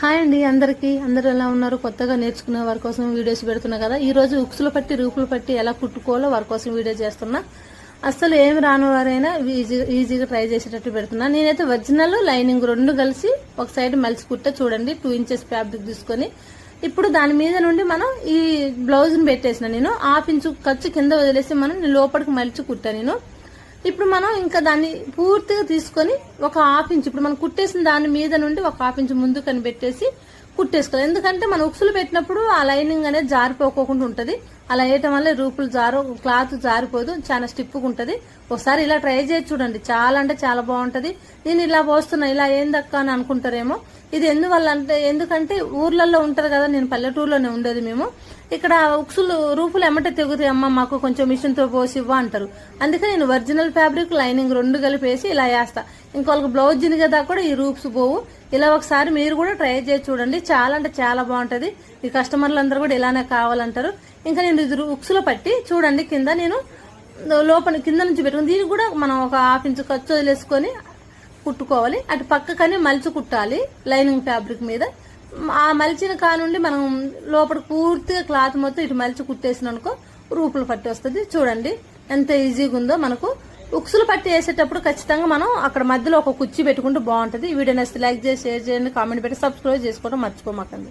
Hi అండి అందరికీ. అందరూ ఎలా ఉన్నారు? కొత్తగా నేర్చుకునే వారి కోసం వీడియోస్ పెడుతున్నా కదా. ఈ రోజు ఉక్సులు పట్టి రూపులు పట్టి ఎలా కుట్టుకోవాలో వారి కోసం వీడియో చేస్తున్నా. అస్సలు ఏమి రాని వారైనా ఈజీగా ట్రై చేసేటట్టు పెడుతున్నా. నేనైతే ఒరిజినల్ లైనింగ్ రెండు కలిసి ఒక సైడ్ మలిసి కుట్ట చూడండి. టూ ఇంచెస్ ఫ్యాబ్రిక్ తీసుకొని. ఇప్పుడు దాని మీద నుండి మనం ఈ బ్లౌజ్ని పెట్టేసిన నేను. హాఫ్ ఇంచు ఖర్చు కింద వదిలేసి మనం లోపలికి మలిచి కుట్టా నేను. ఇప్పుడు మనం ఇంకా దాన్ని పూర్తిగా తీసుకొని ఒక హాఫ్ ఇంచ్ ఇప్పుడు మనం కుట్టేసిన దాని మీద నుండి ఒక హాఫ్ ఇంచ్ ముందు కనిపెట్టేసి కుట్టేసుకోవాలి. ఎందుకంటే మనం ఉక్సులు పెట్టినప్పుడు ఆ లైనింగ్ అనేది జారిపోకోకుండా ఉంటుంది. అలా వేయటం వల్ల రూపులు జారు క్లాత్ జారిపోదు చాలా స్టిప్గా ఉంటుంది. ఒకసారి ఇలా ట్రై చేసి చూడండి. చాలా అంటే చాలా బాగుంటుంది. నేను ఇలా పోస్తున్నా ఇలా ఏందక్క అని అనుకుంటారేమో. ఇది ఎందువల్ల అంటే ఎందుకంటే ఊర్లలో ఉంటారు కదా నేను పల్లెటూరులోనే ఉండేది మేము. ఇక్కడ ఉక్సులు రూపులు ఎమ్మటే తెగుతాయి. అమ్మ మాకు కొంచెం మిషన్తో పోసి ఇవ్వ అంటారు. అందుకే నేను ఒరిజినల్ ఫ్యాబ్రిక్ లైనింగ్ రెండు కలిపేసి ఇలా వేస్తా. ఇంకొకరికి బ్లౌజ్ కదా కూడా ఈ రూప్స్ పోవు. ఇలా ఒకసారి మీరు కూడా ట్రై చేసి చూడండి. చాలా అంటే చాలా బాగుంటది. ఈ కస్టమర్లు అందరు కూడా ఇలానే కావాలంటారు. ఇంకా నేను ఇది ఉక్సులో పట్టి చూడండి కింద నేను లోపల కింద నుంచి పెట్టుకుని దీనికి కూడా మనం ఒక హాఫ్ ఇంచ్ ఖర్చు వదిలేసుకొని కుట్టుకోవాలి. అటు పక్కకని మలిచి కుట్టాలి లైనింగ్ ఫ్యాబ్రిక్ మీద. ఆ మలిచిన కానుండి మనం లోపల పూర్తిగా క్లాత్ మొత్తం ఇటు మలిచి కుట్టేసిన అనుకో రూపులు పట్టి వస్తుంది. చూడండి ఎంత ఈజీగా ఉందో మనకు. ఉక్సులు పట్టి వేసేటప్పుడు ఖచ్చితంగా మనం అక్కడ మధ్యలో ఒక కుర్చీ పెట్టుకుంటే బాగుంటుంది. వీడియో నచ్చితే లైక్ చేసి షేర్ చేయండి కామెంట్ పెట్టి సబ్స్క్రైబ్ చేసుకోవడం మర్చిపోమాకండి.